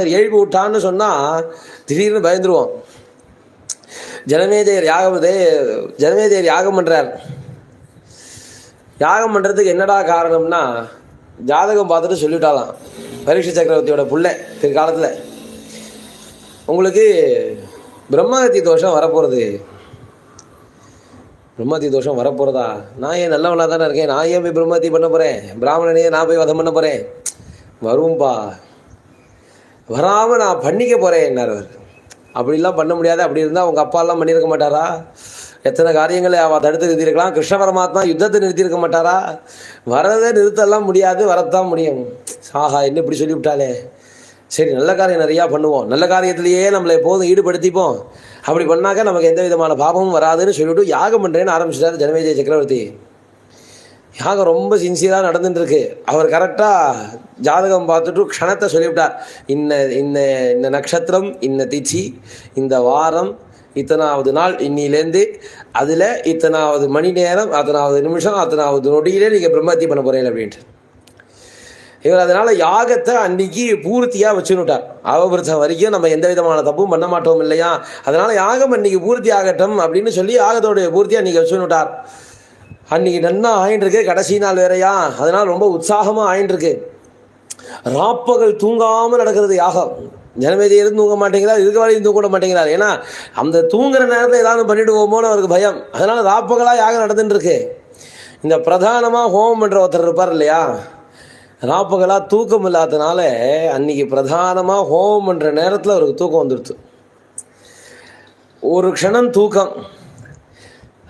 எழுப்பி விட்டான்னு சொன்னால் திடீர்னு பயந்துருவோம். ஜனமேதையர் யாகம் ஜனமேதையர் யாகம் பண்ணுறார் யாகம் பண்ணுறதுக்கு என்னடா காரணம்னா ஜாதகம் பார்த்துட்டு சொல்லிவிட்டாலாம் பரீட்சை சக்கரவர்த்தியோட புள்ள பிற்காலத்தில். உங்களுக்கு பிரம்மஹத்தி தோஷம் வரப்போகிறது பிரம்மஹத்தி தோஷம் வரப்போகிறதா நான் ஏன் நல்லவனாக தானே இருக்கேன்? நான் ஏன் போய் பிரம்மஹத்தி பண்ண போகிறேன் பிராமணனையே நான் போய் வதம் பண்ண போகிறேன் வரும்பா. வராமல் நான் பண்ணிக்க போகிறேன் என்னார் அவர். அப்படிலாம் பண்ண முடியாது. அப்படி இருந்தால் அவங்க அப்பாலாம் பண்ணியிருக்க மாட்டாரா? எத்தனை காரியங்களை அவள் தடுத்து நிறுத்தியிருக்கலாம்? கிருஷ்ண பரமாத்மா யுத்தத்தை நிறுத்தியிருக்க மாட்டாரா? வரதை நிறுத்தலாம் முடியாது வரத்தான் முடியும். ஆஹா என்ன இப்படி சொல்லிவிட்டாலே சரி நல்ல காரியம் நிறையா பண்ணுவோம். நல்ல காரியத்திலேயே நம்மளை எப்போதும் ஈடுபடுத்திப்போம். அப்படி பண்ணாக்க நமக்கு எந்த விதமான பாபமும் வராதுன்னு சொல்லிவிட்டு யாகம் பண்ணுறேன்னு ஆரம்பிச்சிட்டாரு ஜனமேஜய சக்கரவர்த்தி. யாகம் ரொம்ப சின்சியராக நடந்துட்டு இருக்கு அவர் கரெக்டாக ஜாதகம் பார்த்துட்டு க்ஷணத்தை சொல்லிவிட்டார். இன்ன இன்ன இந்த நட்சத்திரம் இன்ன திச்சி இந்த வாரம் இத்தனாவது நாள் இன்னிலேருந்து அதில் இத்தனாவது மணி நேரம் அத்தனாவது நிமிஷம் அத்தனாவது நொடியிலே நீங்கள் பிரம்மத்தி பண்ண போகிறீங்க அப்படின்ட்டு. இவர் அதனால் யாகத்தை அன்னைக்கு பூர்த்தியாக வச்சுன்னுட்டார். அவபிரதம் வரைக்கும் நம்ம எந்த விதமான தப்பும் பண்ண மாட்டோம் இல்லையா? அதனால் யாகம் அன்னைக்கு பூர்த்தி ஆகட்டும் அப்படின்னு சொல்லி யாகத்தோடைய அன்றைக்கி அன்னைக்கு வச்சுன்னுட்டார். அன்னைக்கு நன்னா ஆயின்றிருக்கு கடைசி நாள் வேறையா? அதனால் ரொம்ப உற்சாகமாக ஆயின்றிருக்கு. ராப்பகல் தூங்காமல் நடக்கிறது யாகம். ஜனமேதி இருந்து தூங்க மாட்டேங்கிறார் இருக்க வரையும் தூங்க கூட மாட்டேங்கிறார் ஏன்னா அந்த தூங்குற நேரத்தில் ஏதாவது பண்ணிடுவோமோன்னு அவருக்கு பயம். அதனால் ராப்பகலாக யாகம் நடந்துட்டு இருக்கு இந்த பிரதானமாக ஹோமம் பண்ணுற ஒருத்தர் இருப்பார் இல்லையா? ராப்பகலாக தூக்கம் இல்லாதனால அன்னைக்கு பிரதானமாக ஹோமம் பண்ணுற நேரத்தில் அவருக்கு தூக்கம் வந்துடுச்சு ஒரு க்ஷணம் தூக்கம்.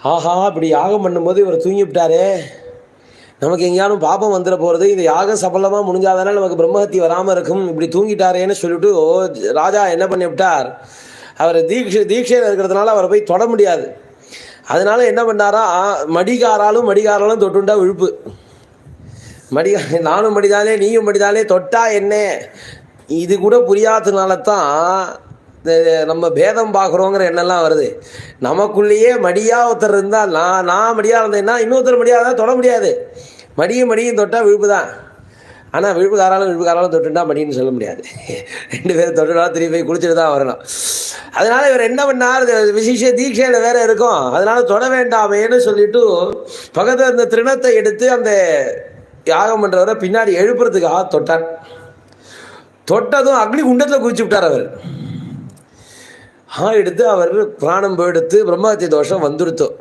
ஆஹா இப்படி யாகம் பண்ணும்போது இவர் தூங்கிவிட்டாரே. நமக்கு எங்கேயாலும் பாபம் வந்துட போகிறது இது யாகம் சபலமாக முடிஞ்சாதானே நமக்கு பிரம்மஹத்தி வராமல் இருக்கும். இப்படி தூங்கிட்டாரேன்னு சொல்லிட்டு ஓ, ராஜா என்ன பண்ணிவிட்டார்? அவர் தீட்சை தீட்சையில் இருக்கிறதுனால அவரை போய் தொட முடியாது. அதனால என்ன பண்ணாரா மடிகாராலும் மடிகாராலும் தொட்டுண்டா விழுப்பு. மடிகா நானும் மடிதானே நீயும் மடிதானே தொட்டா என்ன? இது கூட புரியாததுனால தான் நம்ம பேதம் பார்க்குறோங்கிற எண்ணெல்லாம் வருது. நமக்குள்ளேயே மடியா ஒருத்தர் இருந்தால் நான் நான் மடியாக இருந்தேன்னா இன்னொருத்தர் மடியாக இருந்தால் தொட முடியாது. மடியும் மடியும் தொட்டால் விழுப்பு தான். ஆனால் விழுப்புக்காராலும் விழுப்புக்காராலும் தொட்டுட்டா மடின்னு சொல்ல முடியாது. ரெண்டு பேரும் தொட்டுனா திரும்பி போய் குளிச்சுட்டு தான் வரணும். அதனால் இவர் என்ன பண்ணார்? விசேஷ தீட்சையில் வேற இருக்கும். அதனால் தொட வேண்டாமேன்னு சொல்லிட்டு பக்கத்தில் அந்த திருணத்தை எடுத்து அந்த யாகம் பண்ணுறவரை பின்னாடி எழுப்புறதுக்காக தொட்டார். தொட்டதும் அக்னி குண்டத்தில் குதிச்சு விட்டார் அவர். ஆ எடுத்து அவர் பிராணம் போயெடுத்து பிரம்மஹத்தி தோஷம் வந்துடுத்தோம்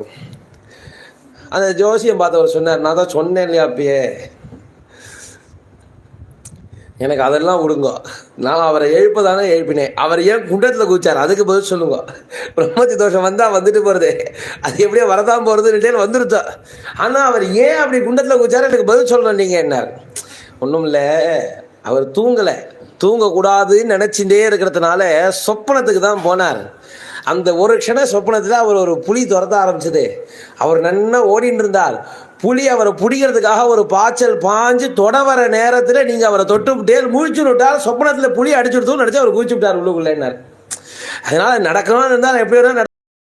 அந்த ஜோசியம் பார்த்தவர் சொன்னார் நான் தான் சொன்னேன் இல்லையா அப்பயே? எனக்கு அதெல்லாம் விடுங்க நான் அவரை எழுப்பதானே எழுப்பினேன். அவர் ஏன் குண்டத்தில் குதிச்சார்? அதுக்கு பதில் சொல்லுங்க. பிரம்மத்தி தோஷம் வந்தால் வந்துட்டு போகிறது அது எப்படியோ வரதான் போகிறதுன்னுட்டே வந்துருத்தோம் ஆனால் அவர் ஏன் அப்படி குண்டத்தில் குதிச்சார்? எனக்கு பதில் சொல்லணும் நீங்கள் என்னார். ஒன்றும் இல்லை. அவர் தூங்கலை. தூங்கக்கூடாதுன்னு நினச்சிட்டே இருக்கிறதுனால சொப்பனத்துக்கு தான் போனார். அந்த ஒரு க்ஷண சொப்பனத்தில் அவர் ஒரு புலி துரத்த ஆரம்பிச்சது. அவர் நன்னா ஓடின்னு இருந்தார். புலி அவரை பிடிக்கிறதுக்காக ஒரு பாய்ச்சல் பாஞ்சு தொட வர நேரத்தில் நீங்கள் அவரை தொட்டு விட்டே முழிச்சு விட்டார் சொப்பனத்தில் புலி அடிச்சு விடுத்தோம்னு நினச்சி அவர் குதிச்சு விட்டார் உள்ளுக்குள்ளேன்னார். அதனால் நடக்கணும்னு இருந்தால் எப்படி வேணால்